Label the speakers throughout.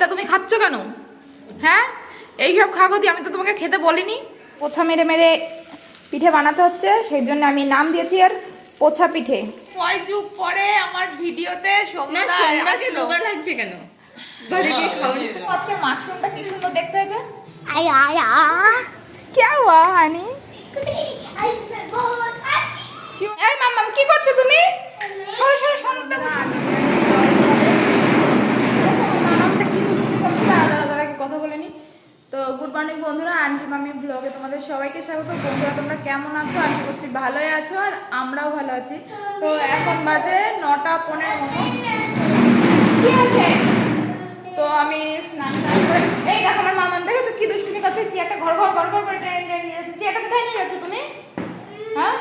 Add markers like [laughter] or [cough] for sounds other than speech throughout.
Speaker 1: তা তুমি খাচ্ছ কেন? হ্যাঁ? এইসব খাগো দিয়ে আমি তো তোমাকে খেতে বলিনি। পোছা মেরে মেরে পিঠে বানাতে হচ্ছে সেই জন্য আমি নাম দিয়েছি আর পোছা পিঠে। কয় যুগ পরে আমার ভিডিওতে
Speaker 2: সন্ধ্যাকে রোগা লাগছে কেন।
Speaker 1: আজকে মাশরুমটা কি সুন্দর দেখতে হয়েছে?
Speaker 3: আয় আয়। আ
Speaker 1: কে হুয়া হানি? এই মাম্মাম কি করছ তুমি? সরে সরে সন্ধ্যা মামামটা কি দুষ্টুমি করছে দাঁড়া দাঁড়া দাঁড়া কি কথা বলে নি তো গুড মর্নিং বন্ধুরা আন্টি মামি ব্লগে তোমাদের সবাইকে স্বাগত। বন্ধুরা তোমরা কেমন আছো? আশা করছি ভালোই আছো আর আমরাও ভালো আছি। তো এখন বাজে নটা পনেরো তো আমি স্নান টান করে এই দেখো আমার মামাম দেখেছ কি দুষ্টুমি করছে? চেয়ারটা ঘর ঘর ঘর ঘর করে টেনে টেনে নিয়ে যাচ্ছে। চেয়ারটা কোথায় নিয়ে যাচ্ছ তুমি? হ্যাঁ?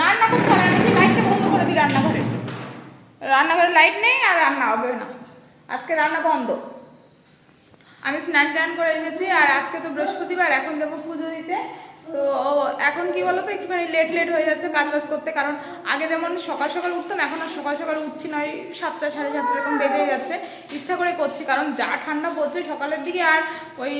Speaker 1: রান্না করতে হবে না লাইটটা বন্ধ করে দিই রান্নাঘরে। রান্নাঘরে লাইট নেই আর রান্না হবে না। আজকে রান্না বন্ধ। আমি স্নান টান করে এসেছি আর আজকে তো বৃহস্পতিবার এখন যাব পুজো দিতে। তো এখন কি বলতো, একটুখানি লেট লেট হয়ে যাচ্ছে কাজ বাজ করতে। কারণ আগে যেমন সকাল সকাল উঠতাম, এখন আর সকাল সকাল উঠছি নয় সাতটা, সাড়ে সাতটা এরকম বেজে যাচ্ছে। ইচ্ছা করে করছি, কারণ যা ঠান্ডা পড়ছে সকালের দিকে আর ওই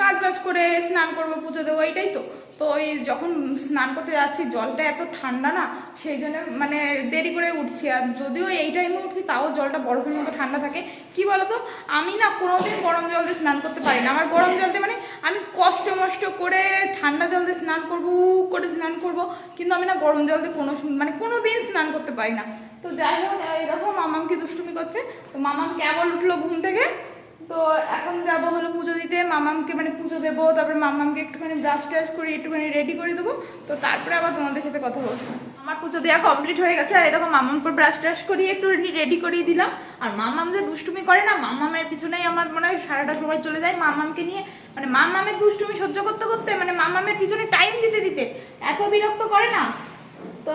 Speaker 1: কাজ বাজ করে স্নান করব, পুজো দেবো, এইটাই তো। তো ওই যখন স্নান করতে যাচ্ছি, জলটা এত ঠান্ডা না, সেই জন্য মানে দেরি করে উঠছি। আর যদিও এই টাইমে উঠছি, তাও জলটা বরফের মতো ঠান্ডা থাকে। কি বলতো, আমি না কোনোদিন গরম জল দিয়ে স্নান করতে পারি না। আমার গরম জল দিয়ে মানে আমি কষ্ট মষ্ট করে ঠান্ডা জল দিয়ে স্নান করব করে স্নান করব, কিন্তু আমি না গরম জল দিয়ে কোনো মানে কোনো দিন স্নান করতে পারি না। তো যাই হোক এরকম মামামকে দুষ্টুমি করছে। তো মামাম কেমন উঠল ঘুম থেকে। তো এখন যাব হলো পুজো দিতে। মামামকে মানে পুজো দেবো, তারপরে মামামকে একটুখানি ব্রাশ ট্রাশ করে একটুখানি রেডি করে দেবো। তো তারপরে আবার তোমাদের সাথে কথা বলছি। আমার পুজো দেওয়া কমপ্লিট হয়ে গেছে, আর এরকম মামামকে ব্রাশ ট্রাশ করিয়ে একটু রেডি করিয়ে দিলাম। আর মামাম যে দুষ্টুমি করে না, মামামের পিছনেই আমার মনে হয় সারাটা সময় চলে যায় মামামকে নিয়ে। মানে মামামের দুষ্টুমি সহ্য করতে করতে মানে মামামের পিছনে টাইম দিতে দিতে এত বিরক্ত করে না। তো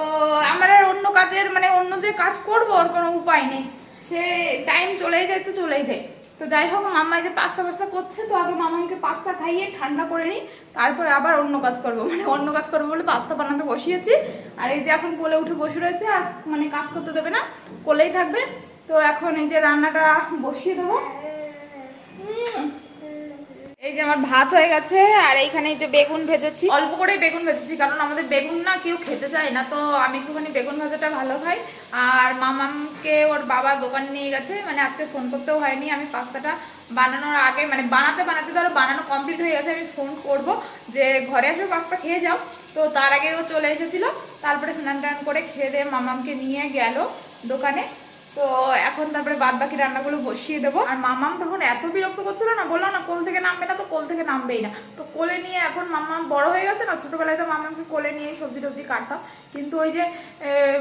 Speaker 1: আমার আর অন্য কাজের মানে অন্য যে কাজ করব, ওর কোনো উপায় নেই। সে টাইম চলেই যায় তো চলেই যায়। তো যাই হোক, মাম্মা যে পাস্তা পাস্তা করছে, তো আগে মামাকে পাস্তা খাইয়ে ঠান্ডা করে নিই, তারপরে আবার অন্য কাজ করব। মানে অন্য কাজ করব বলে পাস্তা বানাতে বসিয়েছি। আর এই যে এখন কোলে উঠে বসে রয়েছে, আর মানে কাজ করতে দেবে না, কোলেই থাকবে। তো এখন এই যে রান্নাটা বসিয়ে দেবো। এই যে আমার ভাত হয়ে গেছে, আর এইখানে এই যে বেগুন ভেজেছি। অল্প করে বেগুন ভেজেছি, কারণ আমাদের বেগুন না কেউ খেতে চায় না, তো আমি একটুখানি বেগুন ভাজাটা ভালো খাই। আর মামামকে ওর বাবা দোকান নিয়ে গেছে মানে আজকে ফোন করতেও হয়নি, আমি পাস্তাটা বানানোর আগে মানে বানাতে বানাতে ধরো বানানো কমপ্লিট হয়ে গেছে, আমি ফোন করব যে ঘরে এসে পাস্তা খেয়ে যাও। তো তার আগে ও চলে এসেছিল, তারপরে স্নান টান করে খেয়ে দিয়ে মামামকে নিয়ে গেল দোকানে। তো এখন তারপরে বাদ বাকি রান্নাগুলো বসিয়ে দেবো। আর মামাম তখন এত বিরক্ত করছিল না বললাম না, কোল থেকে নামবে না তো কোল থেকে নামবেই না। তো কোলে নিয়ে এখন মামাম বড় হয়ে গেছে না, ছোটোবেলায় তো মামামকে কোলে নিয়ে সবজি টবজি কাটতাম। কিন্তু ওই যে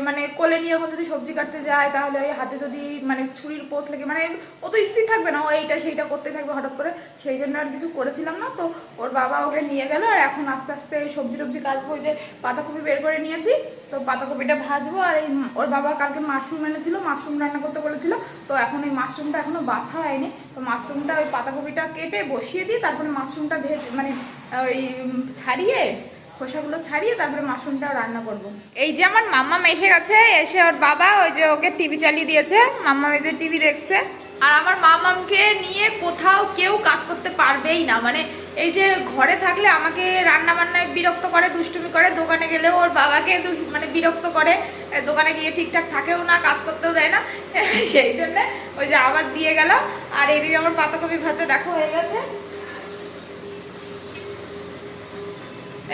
Speaker 1: মানে কোলে নিয়ে এখন যদি সবজি কাটতে যায়, তাহলে ওই হাতে যদি মানে ছুরির পোষ লেগে মানে ও তো স্থির থাকবে না, ও এইটা সেইটা করতে থাকবে হঠাৎ করে। সেই জন্য আর কিছু করেছিলাম না, তো ওর বাবা ওকে নিয়ে গেল, আর এখন আস্তে আস্তে সবজি টবজি কাটবো, ওই যে পাতাকপি বের করে নিয়েছি। তো পাতাকপিটা ভাজবো আর এই ওর বাবা কালকে মাশরুম এনেছিল, মাশরুম রান্না করতে বলেছিল। তো এখন এই মাশরুমটা এখনও বাছা হয়নি। তো মাশরুমটা ওই পাতাকপিটা কেটে বসিয়ে দিই তারপরে মাশরুমটা ভেজে মানে ওই ছাড়িয়ে, খোসাগুলো ছাড়িয়ে তারপরে মাশরুমটা রান্না করব। এই যে আমার মাম্মা এসে গেছে, এসে ওর বাবা ওই যে ওকে টিভি চালিয়ে দিয়েছে। মাম্মা যে টিভি দেখছে। আর আমার মামামকে নিয়ে কোথাও কেউ কাজ করতে পারবেই না মানে এই যে ঘরে থাকলে আমাকে রান্না বান্নায় বিরক্ত করে, দুষ্টুমি করে, দোকানে গেলে ওর বাবাকে মানে বিরক্ত করে দোকানে গিয়ে ঠিকঠাক থাকেও না, কাজ করতেও দেয় না, [laughs] সেই জন্য ওই যে আবার দিয়ে গেল। আর এদিকে আমার পাতাকপি ভাজা দেখো হয়ে গেছে।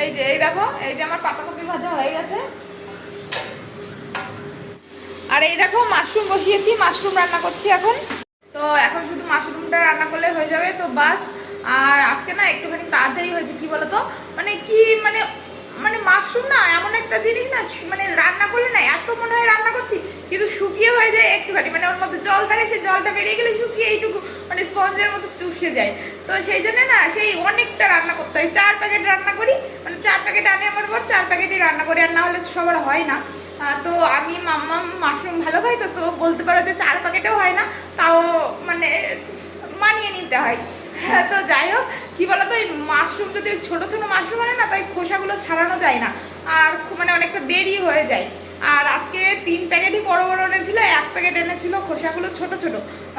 Speaker 1: এই যে, এই দেখো, এই যে আমার পাতাকপি ভাজা হয়ে গেছে। আর এই দেখো, মাশরুম বসিয়েছি, মাশরুম রান্না করছি এখন। তো এখন শুধু মাশরুমটা রান্না করলে হয়ে যাবে, তো বাস। আর আজকে না একটুখানি তাড়াতাড়ি হয়েছে, কি বলতো? মানে কি মানে মানে মাশরুম না, এমন একটা জিনিস না মানে রান্না করলে না এত মনে হয় রান্না করছি, কিন্তু শুকিয়ে হয়ে যায় একটুখানি। মানে ওর মধ্যে জল থাকে, সেই জলটা বেরিয়ে গেলে শুকিয়ে এইটুকু মানে স্পঞ্জের মতো চুষে যায়। তো সেই জন্য না সেই অনেকটা রান্না করতে হয়। চার প্যাকেট রান্না করি মানে চার প্যাকেট আনে আমার পর চার প্যাকেটই রান্না করি, আর না হলে সবার হয় না। তো আমি মাম্মা মাশরুম ভালো খাই তো তো বলতে পারো যে চার প্যাকেটেও হয় না, তাও মানে মানিয়ে নিতে হয়। তো যাই হোক, কি বলতো, এই মাশরুম যদি ছোটো ছোটো মাশরুম আনে না, তাই খোসাগুলো ছাড়ানো যায় না। আর মানে অনেকটা দেরি হয়ে যায়। আর আজকে তিন প্যাকেটই বড় বড় এনেছিল, এক প্যাকেট এনেছিল খোসাগুলো ছোট ছোট।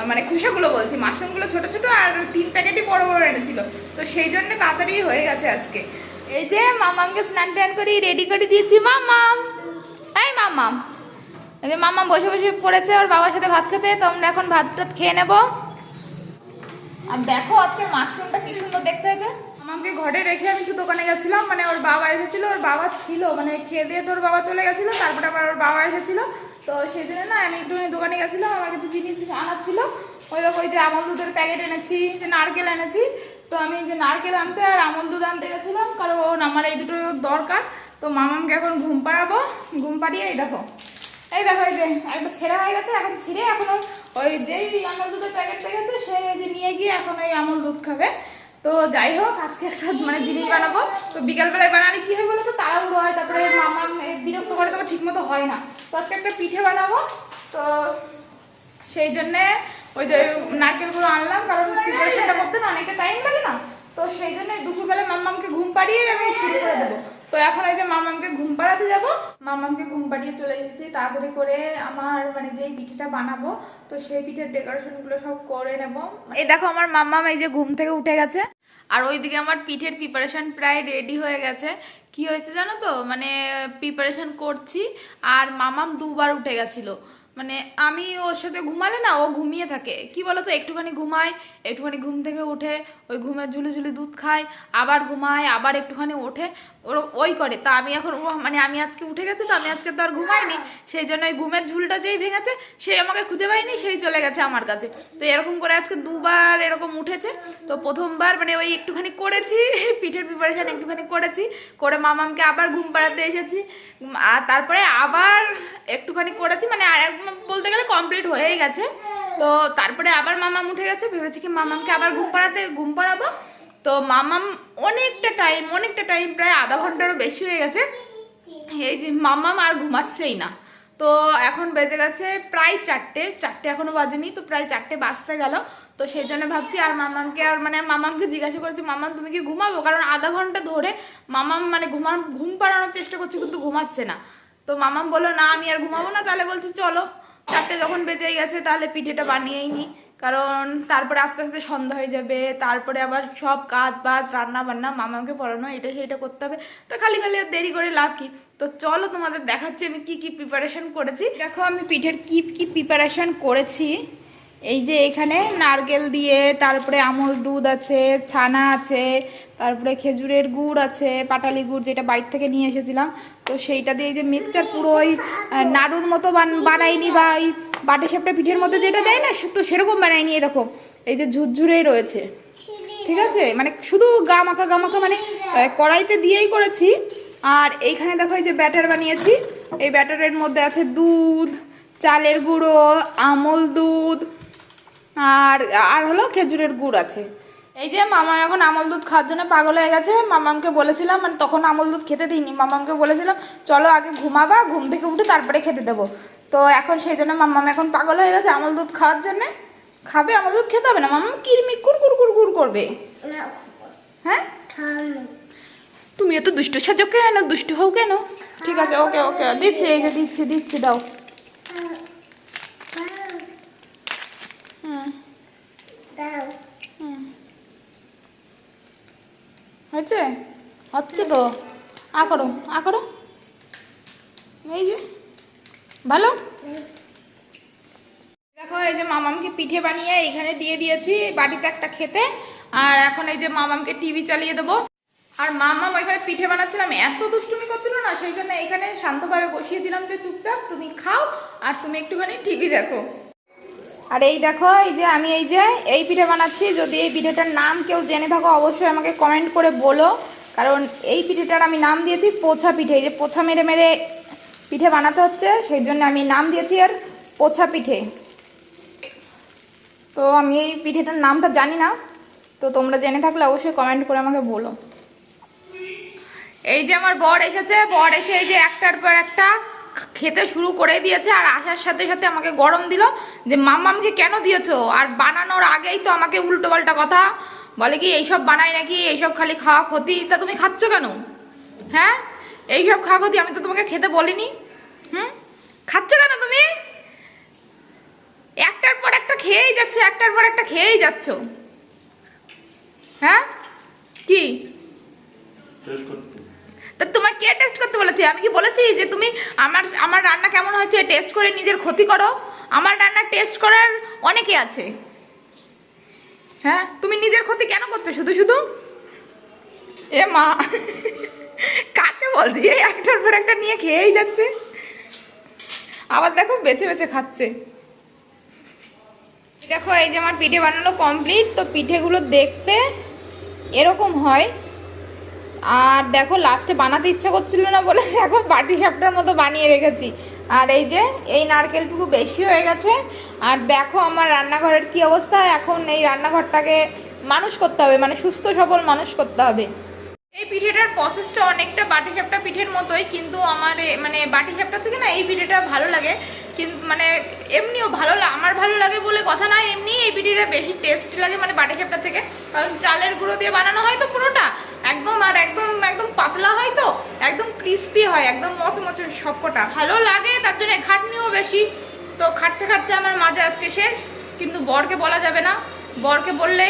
Speaker 1: মানে খোসাগুলো বলছি, মাশরুমগুলো ছোট ছোট, আর তিন প্যাকেটই বড় বড় এনেছিল। তো সেই জন্য তাড়াতাড়ি হয়ে গেছে আজকে। এই যে মামামকে স্নান টান করে রেডি করে দিয়েছি, মামাম। এই মামাম। এই যে মামা বসে বসে পড়েছে, ওর বাবার সাথে ভাত খেতে, তো আমরা এখন ভাত টাত খেয়ে নেব। আর দেখো আজকে মাশরুমটা কি সুন্দর দেখতে হয়েছে। আমাকে ঘরে রেখে আমি একটু দোকানে গেছিলাম মানে ওর বাবা এসেছিল, ওর বাবা ছিল মানে খেয়ে দিয়ে তো ওর বাবা চলে গেছিল, তারপরে আবার ওর বাবা এসেছিল। তো সেই জন্য না আমি একটু দোকানে গেছিলাম, আমার কিছু জিনিস আনার ছিল। ওই ওই যে আমল দুধের প্যাকেট এনেছি, যে নারকেল এনেছি। তো আমি যে নারকেল আনতে আর আমল দুধ আনতে গেছিলাম, কারণ আমার এই দুটো দরকার। তো মামামকে এখন ঘুম পাড়াবো, ঘুম পাড়িয়ে এই দেখো। এই দেখো, এই যে একটা ছেঁড়া হয়ে গেছে, এখন ছিঁড়ে এখন ওই যেই আমল দুধের প্যাকেট দেখেছে সে যে নিয়ে গিয়ে এখন ওই আমল দুধ খাবে। তো যাই হোক, আজকে একটা মানে জিনিস বানাবো। তো বিকালবেলায় বানালে কি হয় বলো তো? তাড়াহুড়ো হয়, তারপরে মামা বিরক্ত করে তবে ঠিক মতো হয় না। তো আজকে একটা পিঠে বানাবো। তো সেই জন্যে ওই যে নারকেলগুলো আনলাম, কারণ প্রিপারেশনটা করতে না, অনেকটা টাইম লাগে না। তো সেই জন্য দুপুরবেলা মাম্মামকে ঘুম পাড়িয়ে আমি শুরু করে দেবো। তো এখন এই যে মামামকে ঘুম পাড়াতে যাব, মামামকে ঘুম পাড়িয়ে চলে এসেছি। তাড়াতাড়ি করে আমার মানে যেই পিঠেটা বানাবো, তো সেই পিঠের ডেকোরেশনগুলো সব করে নেব। এই দেখো আমার মাম্মাম এই যে ঘুম থেকে উঠে গেছে। আর ওইদিকে আমার পিঠের প্রিপারেশন প্রায় রেডি হয়ে গেছে। কি হয়েছে জানো তো? মানে প্রিপারেশন করছি, আর মামাম দুবার উঠে গেছিল। মানে আমি ওর সাথে ঘুমালে না, ও ঘুমিয়ে থাকে। কি বলতো? একটুখানি ঘুমায়, একটুখানি ঘুম থেকে উঠে, ওই ঘুমের ঝুলে ঝুলে দুধ খায়, আবার ঘুমায়, আবার একটুখানি ওঠে। ওর ওই করে। তা আমি এখন মানে আমি আজকে উঠে গেছি তো, আমি আজকে তো আর ঘুমাইনি। সেই জন্য ওই ঘুমের ঝুলটা যেই ভেঙেছে সেই আমাকে খুঁজে পাইনি সেই চলে গেছে আমার কাছে। তো এরকম করে আজকে দুবার এরকম উঠেছে। তো প্রথমবার মানে ওই একটুখানি করেছি, পিঠের প্রিপারেশান একটুখানি করেছি, করে মামামকে আবার ঘুম পাড়াতে এসেছি। আর তারপরে আবার একটুখানি করেছি মানে আর বলতে গেলে কমপ্লিট হয়েই গেছে। তো তারপরে আবার মামাম উঠে গেছে, ভেবেছি কি মামামকে আবার ঘুম পাড়াতে, ঘুম পাড়াবো। তো মামাম অনেকটা টাইম অনেকটা টাইম প্রায় আধা ঘন্টারও বেশি হয়ে গেছে। এই যে মামাম আর ঘুমাচ্ছেই না। তো এখন বেজে গেছে প্রায় চারটে চারটে এখনও বাজেনি, তো প্রায় চারটে বাজতে গেল। তো সেই জন্য ভাবছি আর মামামকে, আর মানে মামামকে জিজ্ঞাসা করেছি, মামাম, তুমি কি ঘুমাবো? কারণ আধা ঘণ্টা ধরে মামাম মানে ঘুমান ঘুম পাড়ানোর চেষ্টা করছে, কিন্তু ঘুমাচ্ছে না। তো মামাম বলল, না, আমি আর ঘুমাবো না। তাহলে বলছি, চলো। চারটে যখন বেজেই গেছে, তাহলে পিঠেটা বানিয়েই নি। কারণ তারপরে আস্তে আস্তে সন্ধ্যা হয়ে যাবে, তারপরে আবার সব কাজ বাজ, রান্না বান্না, মামাকে পড়ানো, এটা সেটা করতে হবে। তো খালি খালি দেরি করে লাভ কি? তো চলো তোমাদের দেখাচ্ছি আমি কি কি প্রিপারেশন করেছি। দেখো আমি পিঠের কি কি প্রিপারেশন করেছি। এই যে এখানে নারকেল দিয়ে, তারপরে আমল দুধ আছে, ছানা আছে তারপরে খেজুরের গুড় আছে, পাটালি গুড় যেটা বাড়ির থেকে নিয়ে এসেছিলাম। তো সেইটা দিয়ে যে মিক্সচার পুরো ওই নাড়ুর মতো বান- বানাইনি বা ওই বাটে সাপটা পিঠের মধ্যে যেটা দেয় না তো সেরকম বানাইনি দেখো। এই যে ঝুরঝুরেই রয়েছে। ঠিক আছে? মানে শুধু গা মাখা গা মাখা মানে কড়াইতে দিয়েই করেছি। আর এইখানে দেখো এই যে ব্যাটার বানিয়েছি। এই ব্যাটারের মধ্যে আছে দুধ, চালের গুঁড়ো, আমল দুধ, আর আর হলো খেজুরের গুড় আছে। এই যে মামা এখন আমল দুধ খাওয়ার জন্য পাগল হয়ে গেছে। মামামকে বলেছিলাম মানে তখন আমল দুধ খেতে দিইনি। মামামকে বলেছিলাম, চলো আগে ঘুমাবা, ঘুম থেকে উঠে তারপরে খেতে দেবো। তো এখন সেই জন্য মামাম এখন পাগল হয়ে গেছে আমল দুধ খাওয়ার জন্যে। খাবে? আমল দুধ খেতে হবে না? মামাম কিরমি কুর কুর কুর কুর করবে। হ্যাঁ? তুমি এত দুষ্ট সাজো কেন? দুষ্ট হও কেন? ঠিক আছে, ওকে ওকে, দিচ্ছি, এই যে দিচ্ছি দিচ্ছি, দাও হুম হুম। হয়েছে? হচ্ছে তো। আ করো আ করো। এই যে, ভালো? দেখো, এই যে মামামকে পিঠে বানিয়ে এখানে দিয়ে দিয়েছি বাড়িতে একটা খেতে। আর এখন এই যে মামামকে টিভি চালিয়ে দেবো। আর মামাম এখানে পিঠে বানাচ্ছিলাম এত দুষ্টুমি করছিল না, সেই জন্য এখানে শান্তভাবে বসিয়ে দিলাম যে চুপচাপ, তুমি খাও, আর তুমি একটুখানি টিভি দেখো। আর এই দেখো, এই যে আমি এই যে এই পিঠে বানাচ্ছি। যদি এই পিঠেটার নাম কেউ জেনে থাকো, অবশ্যই আমাকে কমেন্ট করে বলো। কারণ এই পিঠেটার আমি নাম দিয়েছি পোছা পিঠে। এই যে পোছা মেরে মেরে পিঠে বানাতে হচ্ছে, সেই জন্য আমি নাম দিয়েছি আর পোছা পিঠে। তো আমি এই পিঠেটার নামটা জানি না। তো তোমরা জেনে থাকলে অবশ্যই কমেন্ট করে আমাকে বলো। এই যে আমার বর এসেছে, বর এসে এই যে একটার পর একটা খেতে শুরু করে দিয়েছে আর আসার সাথে সাথে আমাকে গরম দিল যে, মাম্মামকে কেন দিয়েছ? আর বানানোর আগেই তো আমাকে উল্টো পাল্টা কথা বলে কি, এইসব বানাই নাকি? এইসব খালি খাওয়া ক্ষতি? তা তুমি খাচ্ছ কেন? হ্যাঁ? এইসব খাওয়া ক্ষতি? আমি তো তোমাকে খেতে বলিনি। হুম? খাচ্ছ কেন তুমি? একটার পর একটা খেয়েই যাচ্ছ, একটার পর একটা খেয়েই যাচ্ছ। হ্যাঁ? কি? তা তোমার কে টেস্ট করতে বলেছে? আমি কি বলেছি যে তুমি আমার আমার রান্না কেমন হয়েছে টেস্ট করে নিজের ক্ষতি করো? আমার রান্না টেস্ট করার অনেকে আছে। হ্যাঁ তুমি নিজের ক্ষতি কেন করছ? শুধু শুধু? এ মা, কাকে বলছি? এই একটার পর একটা নিয়ে খেয়েই যাচ্ছে। আবার দেখো বেছে বেছে খাচ্ছে। দেখো, এই যে আমার পিঠে বানানো কমপ্লিট তো পিঠেগুলো দেখতে এরকম হয়। আর দেখো লাস্টে বানাতে ইচ্ছা করছিল না বলে [laughs] দেখো বাটি সাপটার মতো বানিয়ে রেখেছি। আর এই যে, এই নারকেলটুকু বেশি হয়ে গেছে। আর দেখো আমার রান্নাঘরের কি অবস্থা। এখন এই রান্নাঘরটাকে মানুষ করতে হবে মানে সুস্থ সবল মানুষ করতে হবে। এই পিঠেটার প্রসেসটা অনেকটা বাটি সাপটা পিঠের মতোই, কিন্তু আমার মানে বাটি সাপটা থেকে না এই পিঠেটা ভালো লাগে। কিন্তু মানে এমনিও ভালো আমার ভালো লাগে বলে কথা না, এমনি এই পিঠেটা বেশি টেস্ট লাগে মানে বাটি সাপটা থেকে। কারণ চালের গুঁড়ো দিয়ে বানানো হয় তো পুরোটা। একদম আর একদম একদম পাতলা হয় তো, একদম ক্রিস্পি হয়, একদম মচমচে সবকটা। ভালো লাগে, তার জন্য খাটনিও বেশি। তো খাটতে খাটতে আমার মাঝে আজকে শেষ, কিন্তু বরকে বলা যাবে না। বরকে বললে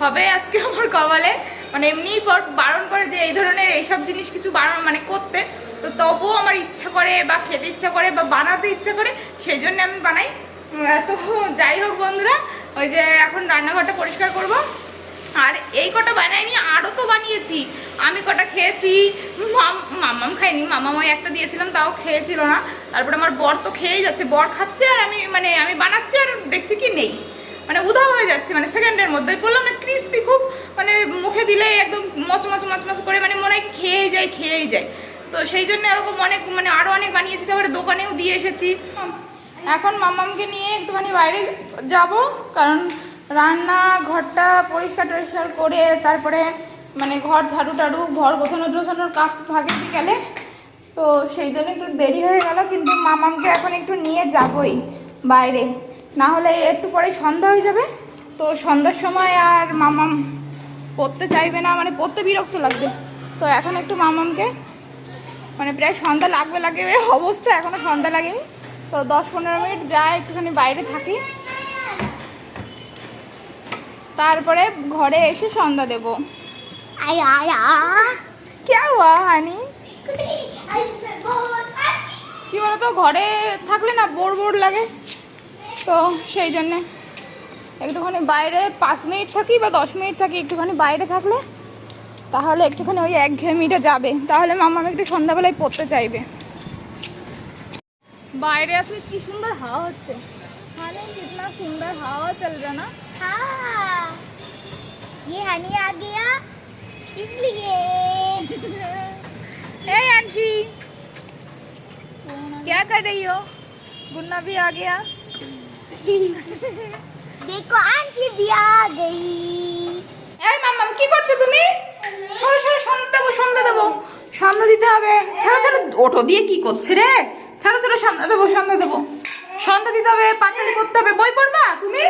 Speaker 1: হবে আজকে আমার কপালে। মানে এমনিই বারণ করে যে এই ধরনের এইসব জিনিস কিছু বারণ মানে করতে, তো তবুও আমার ইচ্ছা করে বা খেতে ইচ্ছা করে বা বানাতে ইচ্ছা করে, সেই জন্য আমি বানাই। তো যাই হোক বন্ধুরা, ওই যে এখন রান্নাঘরটা পরিষ্কার করব। আর এই কটা বানাইনি, আরও তো বানিয়েছি। আমি কটা খেয়েছি, মাম- মাম্মাম খাইনি মামাম ওই একটা দিয়েছিলাম, তাও খেয়েছিল না। তারপরে আমার বর তো খেয়েই যাচ্ছে, বর খাচ্ছে আর আমি মানে আমি বানাচ্ছি আর দেখছি কি নেই। মানে উধাও হয়ে যাচ্ছে মানে সেকেন্ডের মধ্যে। বললাম না ক্রিস্পি খুব মানে মুখে দিলে একদম মচ মচ মচ মচ করে মানে মনে হয় খেয়েই যায় খেয়েই যায়। তো সেই জন্য এরকম অনেক মানে আরও অনেক বানিয়েছি। তারপরে দোকানেও দিয়ে এসেছি। এখন মামামকে নিয়ে একটুখানি বাইরে যাব, কারণ রান্না, ঘরটা পরিষ্কার টরিষ্কার করে তারপরে মানে ঘর ঝাড়ু টাড়ু, ঘর গোছানো টোছানোর কাজ থাকে বিকালে। তো সেই জন্য একটু দেরি হয়ে গেল, কিন্তু মামামকে এখন একটু নিয়ে যাবই বাইরে। না হলে একটু পরে সন্ধ্যা হয়ে যাবে। তো সন্ধ্যার সময় আর মামাম পড়তে চাইবে না মানে পড়তে বিরক্ত লাগবে। তো এখন একটু মামামকে মানে প্রায় সন্ধ্যা লাগবে লাগবে অবস্থা এখনও সন্ধ্যা লাগেনি। তো দশ পনেরো মিনিট যা একটুখানি বাইরে থাকি। তারপরে ঘরে এসে সন্ধ্যা দেবো। কে হানি? কি বলতো ঘরে থাকলে না বোর বোর লাগে। তো সেই জন্যে। একটুখানি বাইরে পাঁচ মিনিট থাকি বা দশ মিনিট থাকি একটুখানি বাইরে থাকলে তাহলে একটুখানি ওই এক ঘেমিটা যাবে তাহলে মামা একটু সন্ধ্যাবেলায় পড়তে চাইবে বাইরে আজকে কি সুন্দর হাওয়া হচ্ছে মানে কিতনা সুন্দর হাওয়া চল রা না
Speaker 4: हाँ ये हनी आ गया इसलिए
Speaker 1: हे अंशी क्या कर रही हो गुन्ना भी आ गया
Speaker 4: দেখো আন্টি দিয়া গই
Speaker 1: এই মাম্মাম কি করছ তুমি? সরো সরো সন্ধ্যা দেবো সন্ধ্যা দেবো। সন্ধ্যা দিতে হবে। ছাড়ো ছাড়ো অটো দিয়ে কি করছে রে? ছাড়ো ছাড়ো সন্ধ্যা দেবো সন্ধ্যা দেবো। সন্ধ্যা দিতে হবে পাঁচালি করতে হবে। বই পড়বা তুমি?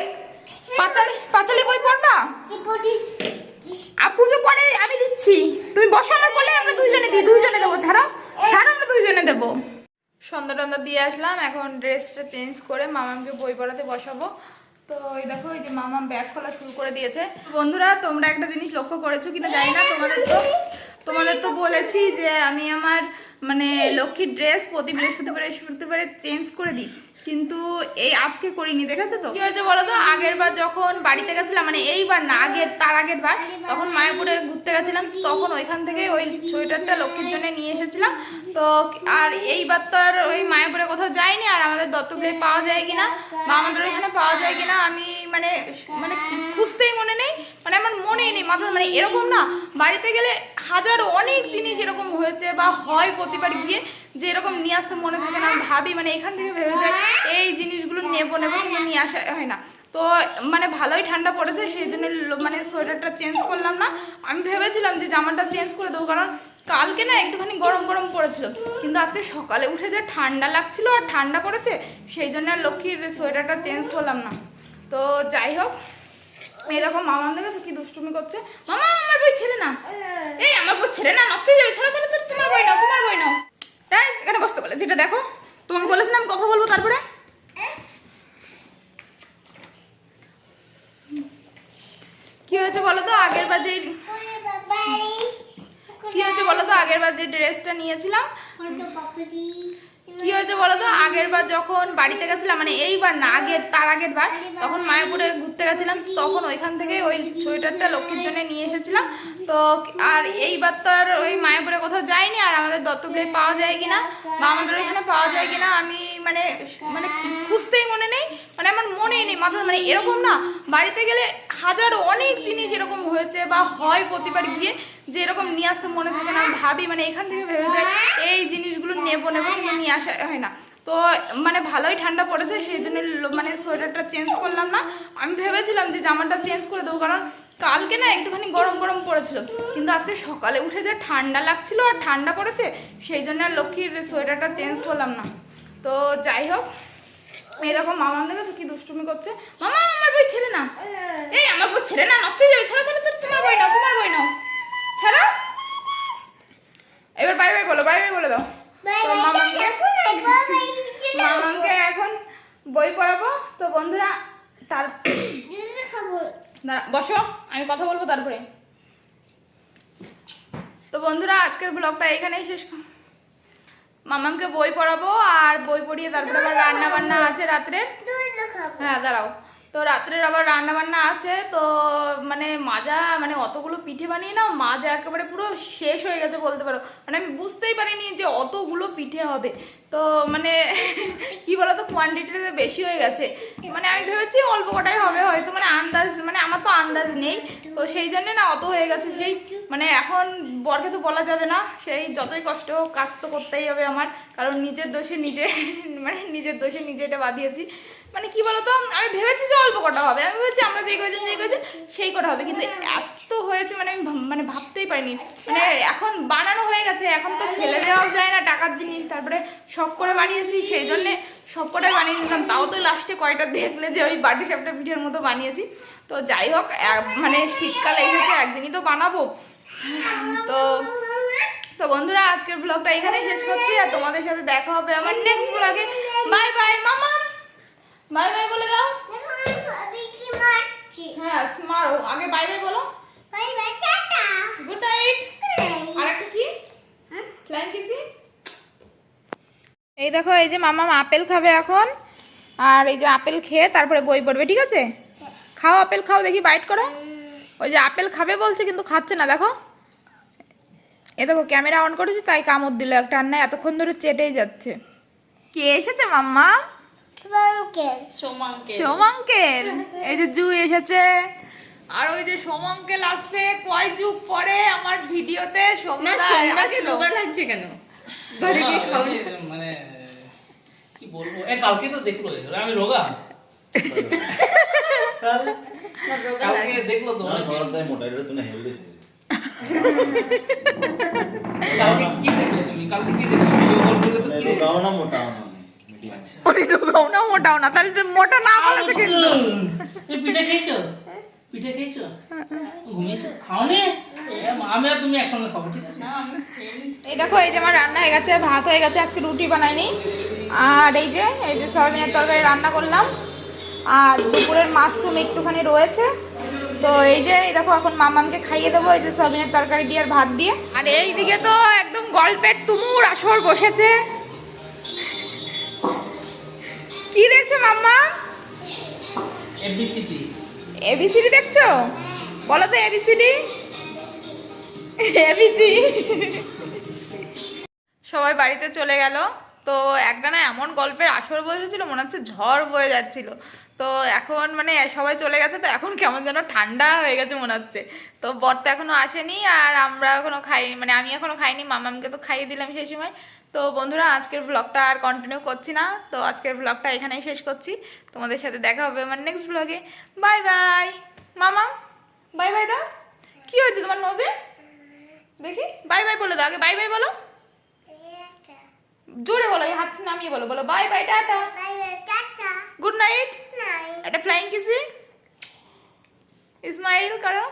Speaker 1: পাঁচালি পাঁচালি বই পড়বা? আর পুজো পরে আমি দিচ্ছি। তুমি বসো আমার বলে আমরা দুইজনে দিই দুইজনে দেবো ছাড়ো। ছাড়ো আমরা দুইজনে দেবো। সন্ধ্যা টন্দা দিয়ে আসলাম এখন ড্রেসটা চেঞ্জ করে মামামকে বই পড়াতে বসাবো। তো দেখো যে মামা ব্যাগ খোলা শুরু করে দিয়েছে। বন্ধুরা, তোমরা একটা জিনিস লক্ষ্য করেছ জানি না, তোমাদের বলেছি যে আমি আমার মানে লক্ষ্মীর ড্রেস প্রতি বৃহস্পতিবারে চেঞ্জ করে দিই। কিন্তু এই আজকে করিনি, দেখেছ তো? কি হয়েছে বলো তো? আগের বার যখন বাড়িতে গেছিলাম মানে এইবার না, আগের, তার আগের বার, তখন মায়াপুরে ঘুরতে গেছিলাম, তখন ওইখান থেকে ওই সোয়েটারটা লক্ষ্মীর জন্য নিয়ে এসেছিলাম। তো আর এইবার তো আর ওই মায়াপুরে কোথাও যায়নি, আর আমাদের দত্তকে পাওয়া যায় কিনা, বা আমাদের ওইখানে পাওয়া যায় কিনা, আমি মানে মানে আমার মনেই নেই মাথা মানে এরকম না, বাড়িতে গেলে হাজার অনেক জিনিস এরকম হয়েছে বা হয় প্রতিবার গিয়ে যে এরকম নিয়ে আসতে মনে থাকে না ভাবি মানে এখান থেকে ভেবে যায় এই জিনিসগুলো নেব নেব কিন্তু নিয়ে আসা হয় না। তো মানে ভালোই ঠান্ডা পড়েছে, সেই জন্য মানে সোয়েটারটা চেঞ্জ করলাম না। আমি ভেবেছিলাম যে জামাটা চেঞ্জ করে দেবো, কারণ কালকে না একটুখানি গরম গরম পড়েছিল। কিন্তু আজকে সকালে উঠে যে ঠান্ডা লাগছিল আর ঠান্ডা পড়েছে, সেই জন্য লক্ষ্মীর সোয়েটারটা চেঞ্জ করলাম না। তো যাই হোক এই দেখো মামা দেখেছ কি দুষ্টুমি করছে? মামা আমার বই ছেড়ে না এই আমার বই ছেড়ে না নড়তে যাবে। ছেড়ে ছেড়ে ছেড়ে, তোমার বই নাও তোমার বই নাও। তাই এখানে বসতে বলে যেটা দেখো তোমাকে বলেছিলাম কথা বলব তারপরে। কি হয়েছে বলো তো? আগের বার যে কি হয়েছে বলো তো? আগের বার যে ড্রেসটা নিয়েছিলাম কি হয়েছে বলো তো? আগের বার যখন বাড়িতে গেছিলাম মানে এইবার না আগের তার আগের বার তখন মায়াপুরে ঘুরতে গেছিলাম, তখন ওইখান থেকে ওই সোয়েটারটা লক্ষ্মীর জন্য নিয়ে এসেছিলাম। তো আর এইবার তো আর ওই মায়াপুরে কোথাও যায়নি আর আমাদের দত্তকে পাওয়া যায় কিনা বা আমাদের ওইখানে পাওয়া যায় কিনা আমি মানে মানে খুঁজতেই মনে নেই। মানে আমার মনেই নেই মাথা মানে এরকম না, বাড়িতে গেলে হাজার অনেক জিনিস এরকম হয়েছে বা হয় প্রতিবার গিয়ে যে এরকম নিয়ে আসতে মনে থাকে না ভাবি মানে এখান থেকে ভেবে যায় এই জিনিসগুলো নেব নেব কিন্তু নিয়ে আসা হয় না। তো মানে ভালোই ঠান্ডা পড়েছে, সেই জন্য মানে সোয়েটারটা চেঞ্জ করলাম না। আমি ভেবেছিলাম যে জামাটা চেঞ্জ করে দেবো, কারণ কালকে না একটুখানি গরম গরম পড়েছিল। কিন্তু আজকে সকালে উঠে যে ঠান্ডা লাগছিল আর ঠান্ডা পড়েছে, সেই জন্য আর লক্ষ্মীর সোয়েটারটা চেঞ্জ করলাম না। তো যাই হোক এরকম মামা দেখেছ কি দুষ্টুমি করছে? মামা আমার বই ছেড়ে না এই আমার বই ছেড়ে না নকতে যাবে ছাড়ো ছাড়ো তোমার বই নাও তোমার বই নাও। ছাড়ো। এবার বাই বাই বলো বাই বাই বলে দাও। মামাকে এখন বই পড়াবো। তো বন্ধুরা তার বসো আমি কথা বলব তারপরে। তো বন্ধুরা আজকের ব্লগটা এখানেই শেষ মামামকে বই পড়াবো আর বই পড়িয়ে তারপরে আবার রান্না বান্না আছে রাত্রে। হ্যাঁ দাঁড়াও। তো রাত্রের আবার রান্না বান্না আছে, তো মানে মাজা মানে অতগুলো পিঠে বানিয়ে না মাজা একেবারে পুরো শেষ হয়ে গেছে বলতে পারো। মানে আমি বুঝতেই পারিনি যে অতগুলো পিঠে হবে। তো মানে [laughs] কি বলতো কোয়ান্টিটিটা বেশি হয়ে গেছে। মানে আমি ভেবেছি অল্প কটাই হবে হয়তো মানে আন্দাজ মানে আমার তো আন্দাজ নেই। তো সেই জন্য না অত হয়ে গেছে। সেই মানে এখন বরকে তো বলা যাবে না, সেই যতই কষ্ট হোক কাজ তো করতেই হবে আমার, কারণ নিজের দোষে নিজে মানে নিজের দোষে নিজে এটা বাদিয়েছি মানে কি বলতো, আমি ভেবেছি যে অল্প কটা হবে, আমি ভেবেছি আমরা যে করেছি যে করেছি, সেই কটা হবে, কিন্তু এত হয়েছে মানে আমি মানে ভাবতেই পারিনি। মানে এখন বানানো হয়ে গেছে, এখন তো ফেলে দেওয়াও যায় না টাকার জিনিস, তারপরে শখ করে বানিয়েছি, সেই জন্যে সব কটাই বানিয়ে নিলাম। তাও তো লাস্টে কয়টা দেখলে যে ওই বাটি সাপটা পিঠের মতো বানিয়েছি। তো যাই হোক মানে শীতকালে এসেছে, একদিনই তো বানাবো। তো তো বন্ধুরা আজকের ব্লগটা এখানেই শেষ করছি আর তোমাদের সাথে দেখা হবে আমার নেক্সট ব্লগে বাই বাই মামা। বাই বাই বলে দাও। হ্যাঁ মারো। আগে বাই বাই বলো। গুড নাইট আর একটা কি? ফ্লাইং কিসি এই দেখো এই যে মামা আপেল খাবে এখন। আর এই যে আপেল খেয়ে তারপরে বই পড়বে ঠিক আছে? খাও আপেল খাও দেখি বাইট করো। ওই যে আপেল খাবে বলছে কিন্তু খাচ্ছে না দেখো। এ দেখো ক্যামেরা অন করেছি তাই কামড় দিল। একটা আর না এতক্ষণ ধরে চেটেই যাচ্ছে। কে এসেছে মাম্মা?
Speaker 2: সোমাঙ্কে
Speaker 1: সোমাঙ্কেল। [laughs] এই যে জু এসেছে। আর ওই যে সোমাঙ্কেল আসছে কয় যুগ পরে আমার ভিডিওতে? আসলো।
Speaker 2: রোগা লাগছে কেন? [laughs] বাড়ি গিয়ে
Speaker 5: না,
Speaker 2: খাওয়া
Speaker 5: ওই মানে কি বলব? এ কালকে তো দেখল আমি রোগা। [laughs] তাহলে? কালকে দেখল তো
Speaker 3: তোমার সবার তাই মোটা এটা তুমি হেলদি
Speaker 5: কালকে কি দেখলে তুমি? কালকে কি দেখলে? ভিডিও কল করলে তো কি
Speaker 3: গাও না মোটা
Speaker 1: ওরে রোগাও না মোটাও না তাহলে মোটা না বলেছে কিন্তু
Speaker 5: এই পিঠে খেয়েছো? পিঠে খেয়েছো? ঘুমিয়েছো? খাওনি? আমি আর তুমি একসঙ্গে খাব ঠিক আছে?
Speaker 2: না আমি খেয়ে
Speaker 1: এই দেখো এই যে আমার রান্না হয়ে গেছে ভাত হয়ে গেছে আজকে রুটি বানাইনি। আর এই যে এই যে সয়াবিনের তরকারি রান্না করলাম। আর দুপুরের মাশরুম একটুখানি রয়েছে। তো এই যে এই দেখো এখন মামামকে খাইয়ে দেবো এই যে সয়াবিনের তরকারি দিয়ে আর ভাত দিয়ে। আর এই দিকে তো একদম গল্পের তুমুর আসর বসেছে। কি দেখছে মাম্মা? এবিসিডি দেখছ? বলো তো এবিসিডি এবিসি সবাই বাড়িতে চলে গেল। তো একটা না এমন গল্পের আসর বসেছিল মনে হচ্ছে ঝড় বয়ে যাচ্ছিল। তো এখন মানে সবাই চলে গেছে, তো এখন কেমন যেন ঠান্ডা হয়ে গেছে মনে হচ্ছে। তো বর তো এখনও আসেনি আর আমরা এখনও খাই মানে আমি এখনও খাইনি, মামামকে তো খাইয়ে দিলাম সেই সময়। তো বন্ধুরা, আজকের ব্লগটা আর কন্টিনিউ করছি না। তো আজকের ব্লগটা এখানেই শেষ করছি। তোমাদের সাথে দেখা হবে আমার নেক্সট ব্লগে বাই বাই মামা বাই বাই দা। কি হয়েছে তোমার নোজে দেখি। বাই বাই বলে দাও আগে। বাই বাই বলো। জোরে বলো এই হাত নামিয়ে বলো বলো বাই বাই টাটা। গুড নাইট একটা ফ্লাইং কিসি ইসমাইল করো।